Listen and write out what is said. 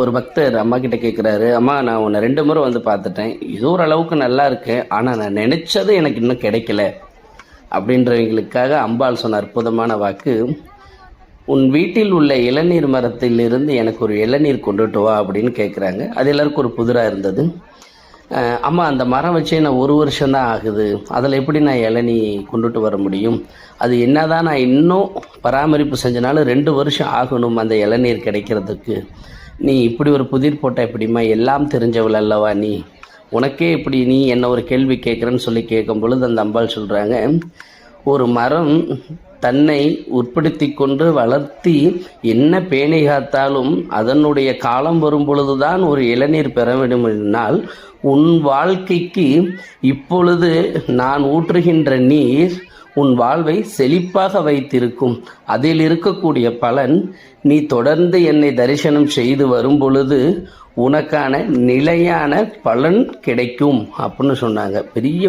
ஒரு பக்தர் அம்மா கிட்ட கேட்குறாரு அம்மா நான் உன்னை ரெண்டு முறை வந்து பார்த்துட்டேன். இது ஒரு அளவுக்கு நல்லா இருக்கேன் ஆனால் நான் நினைச்சது எனக்கு இன்னும் கிடைக்கல. அப்படின்றவங்களுக்காக அம்பாள் சொன்ன அற்புதமான வாக்கு உன் வீட்டில் உள்ள இளநீர் மரத்திலிருந்து எனக்கு ஒரு இளநீர் கொண்டுட்டு வா அப்படின்னு கேட்குறாங்க அது எல்லாருக்கும் ஒரு புதிராக இருந்தது. அம்மா அந்த மரம் வச்சே நான் ஒரு வருஷம்தான் ஆகுது. அதில் எப்படி நான் இளநீ கொண்டுட்டு வர முடியும்? அது என்னதான் நான் இன்னும் பராமரிப்பு செஞ்சனாலும் ரெண்டு வருஷம் ஆகணும் அந்த இளநீர் கிடைக்கிறதுக்கு. நீ இப்படி ஒரு புதிர் போட்டால் எப்படிம்மா? எல்லாம் தெரிஞ்சவள் அல்லவா நீ? உனக்கே இப்படி நீ என்ன ஒரு கேள்வி கேட்குறேன்னு சொல்லி கேட்கும் பொழுது அந்த அம்பாள் சொல்கிறாங்க ஒரு மரம் தன்னை உட்படுத்தி கொண்டு வளர்த்தி என்ன பேணை காத்தாலும் அதனுடைய காலம் வரும் பொழுதுதான் ஒரு இளநீர் பெற வேண்டும் என்றால் உன் வாழ்க்கைக்கு இப்பொழுது நான் ஊற்றுகின்ற நீர் உன் வாழ்வை செழிப்பாக வைத்திருக்கும். அதில் இருக்கக்கூடிய பலன் நீ தொடர்ந்து என்னை தரிசனம் செய்து வரும் பொழுது உனக்கான நிலையான பலன் கிடைக்கும் அப்படின்னு சொன்னாங்க. பெரிய